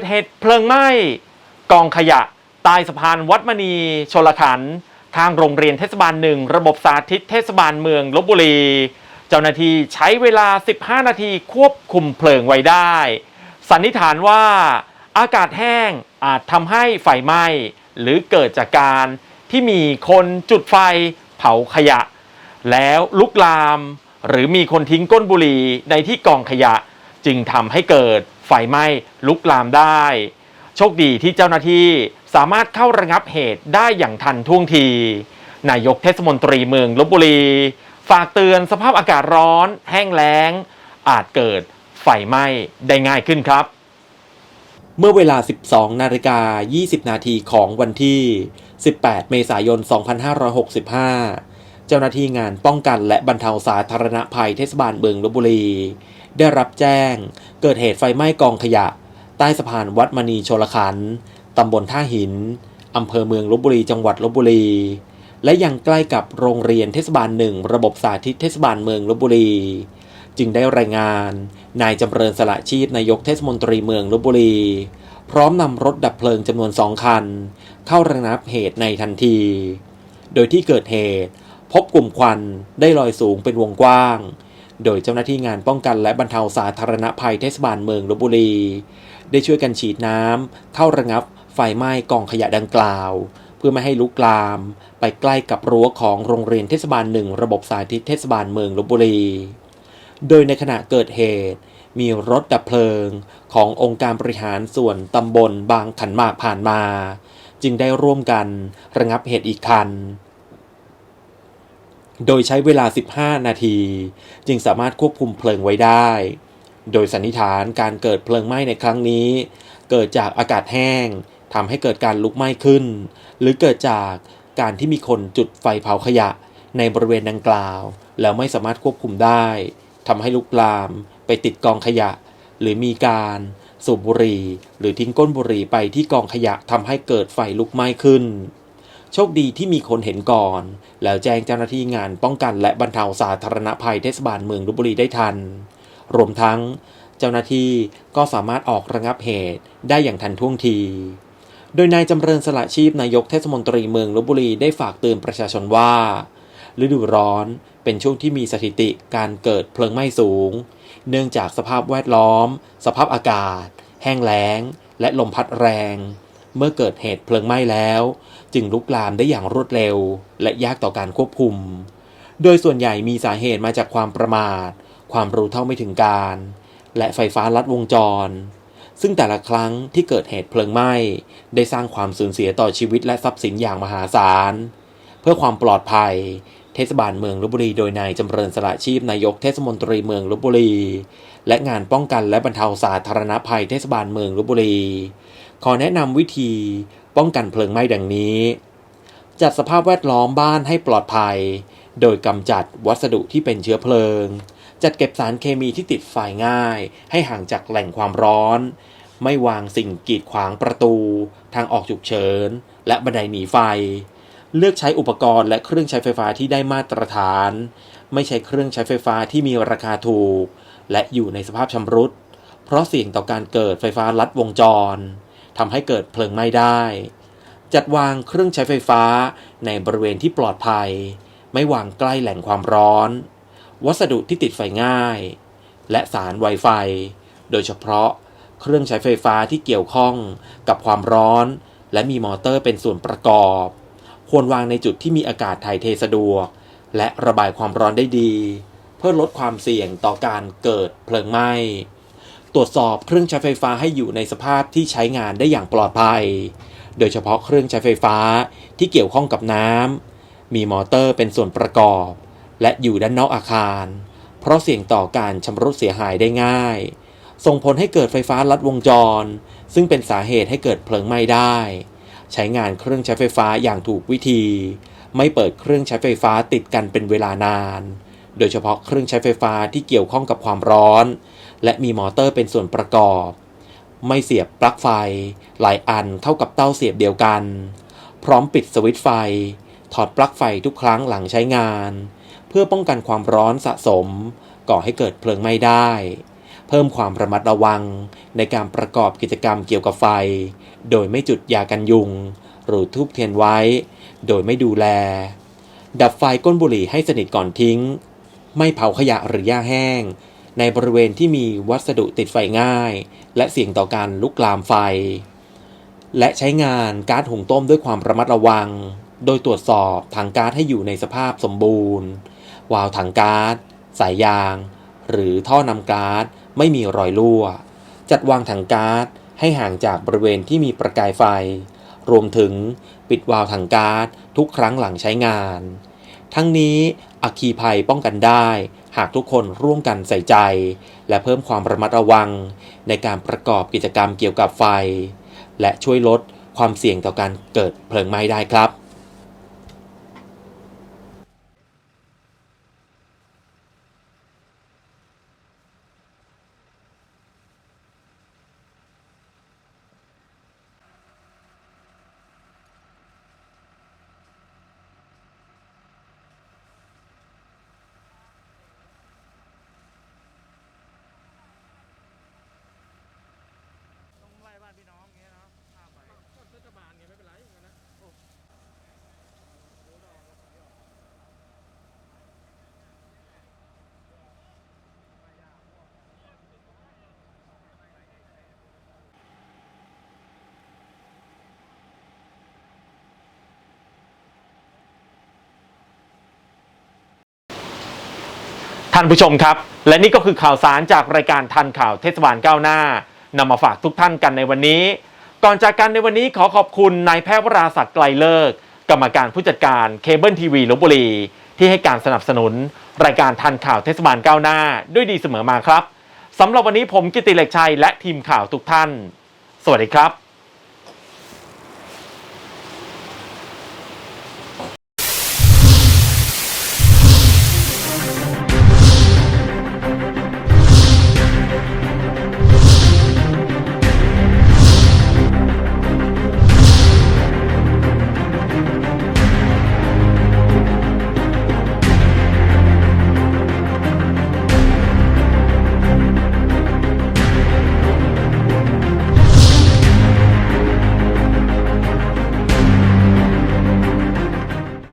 ดเหตุเพลิงไหม้กองขยะใต้สะพานวัดมณีชลขัน ทางโรงเรียนเทศบาลหนึ่งระบบสาธิตเทศบาลเมืองลบบุรี เจ้าหน้าที่ใช้เวลา 15 นาทีควบคุมเพลิงไว้ได้ สันนิษฐานว่าอากาศแห้งอาจทำให้ไฟไหม้ หรือเกิดจากการที่มีคนจุดไฟเผาขยะ แล้วลุกลาม หรือมีคนทิ้งก้นบุหรี่ในที่กองขยะ จึงทำให้เกิดไฟไหม้ลุกลามได้ โชคดีที่เจ้าหน้าที่สามารถเข้าระงับเหตุได้อย่างทันท่วงที นายกเทศมนตรีเมืองลบบุรี ฝากเตือนสภาพอากาศร้อน แห้งแล้ง อาจเกิดไฟไหม้ได้ง่ายขึ้นครับ เมื่อเวลา 12 นาฬิกา 20 นาทีของวันที่ 18 เมษายน 2565 เจ้าหน้าที่งานป้องกันและบรรเทาสาธารณภัยเทศบาลเมืองลบบุรี ได้รับแจ้ง เกิดเหตุไฟไหม้กองขยะ ใต้สะพานวัดมณีโชลขันธ์ตำบลท่าหินอำเภอเมืองลบบุรีจังหวัดลบบุรี และยังใกล้กับโรงเรียนเทศบาลหนึ่งระบบสาธิตเทศบาลเมืองลบบุรี จึงได้รายงาน นายจำเริญสละชีพนายกเทศมนตรีเมืองลบบุรี พร้อมนำรถดับเพลิงจำนวนสองคัน เข้าระงับเหตุในทันที โดยที่เกิดเหตุ พบกลุ่มควันได้ลอยสูงเป็นวงกว้าง โดยเจ้าหน้าที่งานป้องกันและบรรเทาสาธารณภัยเทศบาลเมืองลบบุรี ได้ช่วยกันฉีดน้ำเข้าระงับไฟไหม้กองขยะดังกล่าว เพื่อไม่ให้ลุกลาม ไปใกล้กับรั้วของโรงเรียนเทศบาลหนึ่งระบบสาธิตเทศบาลเมืองลบบุรี โดยในขณะเกิดเหตุมีรถดับเพลิงขององค์การบริหารส่วนตำบลบางขันหมากผ่านมา จึงได้ร่วมกันระงับเหตุอีกคัน โดยใช้เวลา 15 นาที จึงสามารถควบคุมเพลิงไว้ได้ โดยสันนิษฐานการเกิดเพลิงไหม้ในครั้งนี้ เกิดจากอากาศแห้งทำให้เกิดการลุกไหม้ขึ้น หรือเกิดจากการที่มีคนจุดไฟเผาขยะในบริเวณดังกล่าว แล้วไม่สามารถควบคุมได้ทำให้ลุกลาม ไปติดกองขยะ หรือมีการสูบบุหรี่ หรือทิ้งก้นบุหรี่ไปที่กองขยะทำให้เกิดไฟลุกไหม้ขึ้น โชคดีที่มีคนเห็นก่อน แล้วแจ้งเจ้าหน้าที่งานป้องกันและบรรเทาสาธารณภัยเทศบาลเมืองลบบุรีได้ทัน รวมทั้งเจ้าหน้าที่ก็สามารถออกระงับเหตุได้อย่างทันท่วงที โดยนายจำเริญสละชีพนายกเทศมนตรีเมืองลบบุรีได้ฝากเตือนประชาชนว่า ฤดูร้อนเป็นช่วงที่มีสถิติการเกิดเพลิงไหม้สูง เนื่องจากสภาพแวดล้อม สภาพอากาศ แห้งแล้ง และลมพัดแรง เมื่อเกิดเหตุเพลิงไหม้แล้ว จึงลุกลามได้อย่างรวดเร็ว และยากต่อการควบคุม โดยส่วนใหญ่มีสาเหตุมาจากความประมาท ความรู้เท่าไม่ถึงการ และไฟฟ้าลัดวงจร ซึ่งแต่ละครั้งที่เกิดเหตุเพลิงไหม้ ได้สร้างความสูญเสียต่อชีวิตและทรัพย์สินอย่างมหาศาล เพื่อความปลอดภัยเทศบาลเมืองลบบุรีโดยนายจำเริญสละชีพนายกเทศมนตรีเมืองลบบุรี และงานป้องกันและบรรเทาสาธารณภัยเทศบาลเมืองลบบุรี ขอแนะนำวิธีป้องกันเพลิงไหม้ดังนี้ จัดสภาพแวดล้อมบ้านให้ปลอดภัย โดยกำจัดวัสดุที่เป็นเชื้อเพลิง จัดเก็บสารเคมีที่ติดไฟง่าย ให้ห่างจากแหล่งความร้อน ไม่วางสิ่งกีดขวางประตู ทางออกฉุกเฉิน และบันไดหนีไฟ เลือกใช้อุปกรณ์และเครื่องใช้ไฟฟ้าที่ได้มาตรฐาน ไม่ใช้เครื่องใช้ไฟฟ้าที่มีราคาถูก และอยู่ในสภาพชำรุด เพราะเสี่ยงต่อการเกิดไฟฟ้าลัดวงจร ทำให้เกิดเพลิงไหม้ได้ จัดวางเครื่องใช้ไฟฟ้าในบริเวณที่ปลอดภัย ไม่วางใกล้แหล่งความร้อน วัสดุที่ติดไฟง่าย และสาร Wi-Fi โดยเฉพาะเครื่องใช้ไฟฟ้าที่เกี่ยวข้องกับความร้อน และมีมอเตอร์เป็นส่วนประกอบ ควรวางในจุดที่มีอากาศถ่ายเทสะดวก และระบายความร้อนได้ดี เพื่อลดความเสี่ยงต่อการเกิดเพลิงไหม้ ตรวจสอบเครื่องใช้ไฟฟ้าให้อยู่ในสภาพที่ใช้งานได้อย่างปลอดภัย โดยเฉพาะเครื่องใช้ไฟฟ้าที่เกี่ยวข้องกับน้ำ มีมอเตอร์เป็นส่วนประกอบ และอยู่ด้านนอกอาคาร เพราะเสี่ยงต่อการชำรุดเสียหายได้ง่าย ส่งผลให้เกิดไฟฟ้าลัดวงจร ซึ่งเป็นสาเหตุให้เกิดเพลิงไหม้ได้ ใช้งานเครื่องใช้ไฟฟ้าอย่างถูกวิธี ไม่เปิดเครื่องใช้ไฟฟ้าติดกันเป็นเวลานาน โดยเฉพาะเครื่องใช้ไฟฟ้าที่เกี่ยวข้องกับความร้อน และมีมอเตอร์เป็นส่วนประกอบ ไม่เสียบปลั๊กไฟ หลายอันเข้ากับเต้าเสียบเดียวกัน พร้อมปิดสวิตช์ไฟ ถอดปลั๊กไฟทุกครั้งหลังใช้งาน เพื่อป้องกันความร้อนสะสม ก่อให้เกิดเพลิงไหม้ได้ เพิ่มความระมัดระวังในการประกอบกิจกรรมเกี่ยวกับไฟ โดยไม่จุดยากันยุง หรือทูบเทียนไว้ โดยไม่ดูแล ดับไฟก้นบุหรี่ให้สนิทก่อนทิ้ง ไม่เผาขยะหรือหญ้าแห้ง ในบริเวณที่มีวัสดุติดไฟง่าย และเสี่ยงต่อการลุกลามไฟ และใช้งานก๊าซหุงต้มด้วยความระมัดระวัง โดยตรวจสอบถังก๊าซให้อยู่ในสภาพสมบูรณ์ วาล์วถังก๊าซสายยาง หรือท่อนำก๊าซไม่มีรอยรั่ว จัดวางถังก๊าซให้ห่างจากบริเวณที่มีประกายไฟ รวมถึงปิดวาล์วถังก๊าซทุกครั้งหลังใช้งาน ทั้งนี้อัคคีภัยป้องกันได้ หากทุกคนร่วมกันใส่ใจ และเพิ่มความระมัดระวัง ในการประกอบกิจกรรมเกี่ยวกับไฟ และช่วยลดความเสี่ยงต่อการเกิดเพลิงไหม้ได้ครับ ต้องไล่บ้านพี่น้องอย่างเงี้ยเนาะข้ามไปก็เทศบาลไงไม่เป็นไรอย่างเงี้ยนะโอ้โหดอกแล้วไปออก ท่านผู้ชมครับ และนี่ก็คือข่าวสารจากรายการทันข่าวเทศบาลก้าวหน้านำมาฝากทุกท่านกันในวันนี้ ก่อนจากกันในวันนี้ขอขอบคุณนายแพทย์วราศักดิ์ไกลเลิก กรรมการผู้จัดการเคเบิลทีวีลบบุรี ที่ให้การสนับสนุน รายการทันข่าวเทศบาลก้าวหน้า ด้วยดีเสมอมาครับสำหรับวันนี้ผมกิติเหล็กชัยและทีมข่าวทุกท่าน สวัสดีครับ